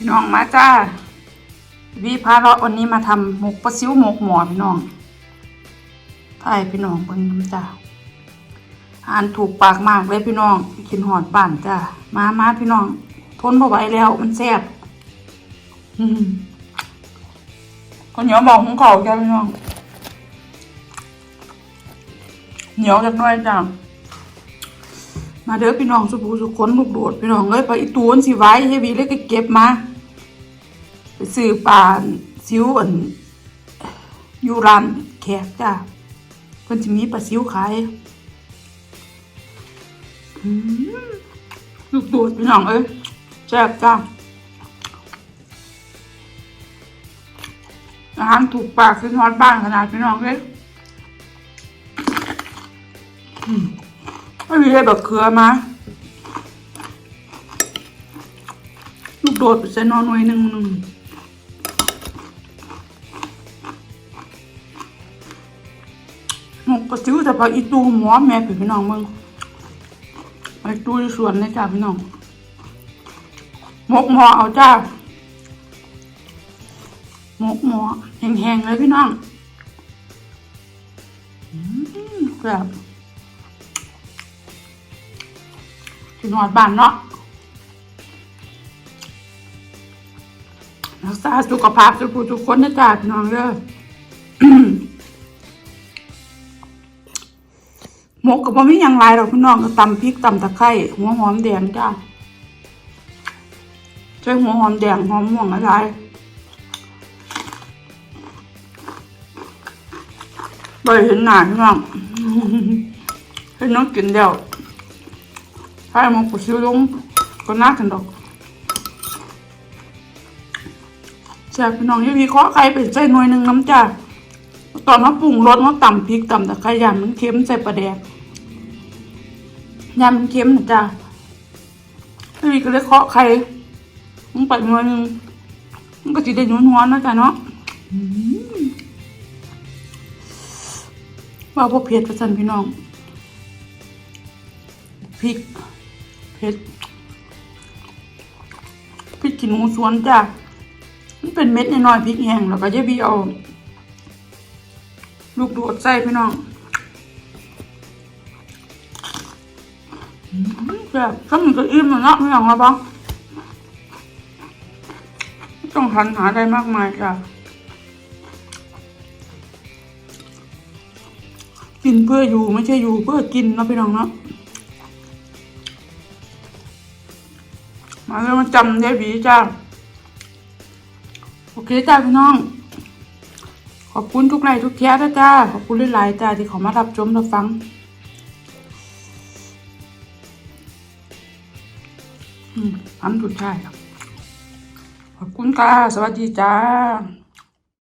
พี่น้องมาจ้าวีพาเลาะวันนี้มาทำหมกปลาซิวหมกหมอพี่น้องถ่ายพี่น้องเบิ่งน้ำจ้าอ่านถูกปากมากเลยพี่น้องกินหอดบ้านจ้ามามาพี่น้อง ทนพอไหวแล้วมันแซ่บอืมคนเหนียวบอกของเขาจ้าพี่น้อง เหนียวจักน่อยจ้ามาเด้อพี่น้องสุภูสุคนลูกโดดพี่น้องเอ้ยไปอีตูนสิไว้เฮยบีเลยก็เก็บมา ไปซื้อปลาซิวอันอยู่ร้านแขกจ้าเพิ่นสิมีปลาซิวขายลูกโดดพี่น้องเอ้ยแซ่บจ้าอาหารถูกปากขึ้นฮอดบ้านขนาดพี่น้องเอ้ยไม่มีอะไรแบบเขือมาลูกโดดไปใส่นอนหน่วยหนึ่งหนึ่ง กกระซิวแต่พออีตูหมอแม่พี่พี่น้องมึงไอตูอยู่สวนเลยจ้าพี่น้องหมกหมอเอาจ้าหมกหมอแห้งๆเลยพี่น้องแบบถึงหอดบานเนาะรักษาสุขภาพสุขทุกคนนะจ๊ะพี่น้องเด้อ หมกกับบ่มีหยังหลายดอกพี่น้องก็ตำพริกตำตะไคร้หัวหอมแดงจ้าใช้หัวหอมแดงหอมม่วงอะไรบ่ได้เห็นหน้าพี่น้องให้น้องกินเดียวถ้ามันกูซื้อลงก็น่ากันดอกแซ่พี่น้องยี่พี่เคาะไข่เป็นใส่หน่วยหนึ่งน้ำจ้าตอนมาปรุงรสมาตำพริกตำตะไคร้ยำมันเค็มใส่ปลาแดก ยำมันเค็มนะจ้าพี่พี่ก็เลยเคาะไข่มันไปหน่วยหนึ่งมันก็จะได้นัวๆนะจ้าเนาะว่าพวกเผ็ดประสันพี่น้องพริกเผ็ดพริกขี้หนูสวนจ้ะมันเป็นเม็ดน้อยๆพริกแห้งแล้วก็จะบีเอา ลูกโดดใส่พี่น้อง แบบถ้ามันก็อิ่มแล้วเนาะพี่น้องครับบ้องต้องหันหาอะไรมากมายจ้ะกินเพื่ออยู่ไม่ใช่อยู่เพื่อกินนะพี่น้องเนาะมาแล้วมาจำได้บีจ้าโอเคจ้าพี่น้อง ขอบคุณทุกไลค์ทุกแท้นะจ้าขอบคุณหลายๆจ้าที่ขามารับชมรับฟัง อืมอันสุดท้ายครับ ขอบคุณค่ะ สวัสดีจ้า